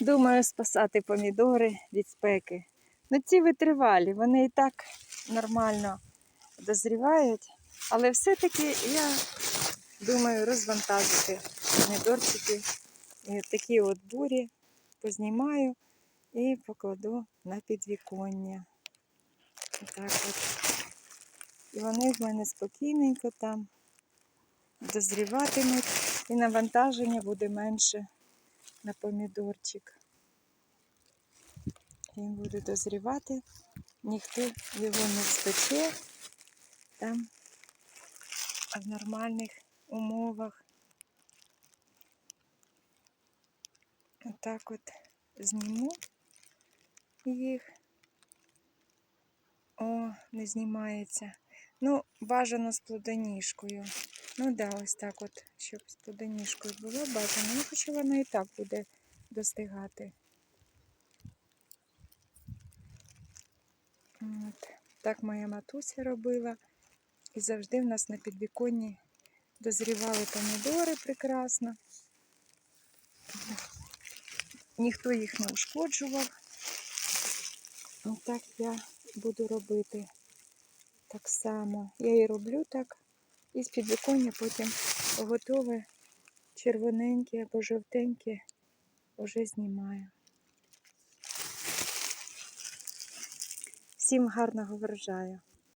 Думаю, спасати помідори від спеки. Ну ці витривалі, вони і так нормально дозрівають, але все-таки я думаю розвантажити помідорчики. І такі от бурі познімаю і покладу на підвіконня. Отак от. І вони в мене спокійненько там дозріватимуть, і навантаження буде менше на помідорчик. Він буде дозрівати, ніхто його не спече там в нормальних умовах. Отак от зніму їх. О, не знімається. Ну, бажано з плодоніжкою. Ну да, ось так от, щоб з плодоніжкою було бажано. Ну, хоча вона і так буде достигати. От. Так моя матуся робила. І завжди в нас на підвіконні дозрівали помідори прекрасно. Ніхто їх не ушкоджував. Так я буду робити так само. Я її роблю так. І з підвіконня потім готове червоненьке або жовтеньке вже знімаю. Всім гарного врожаю!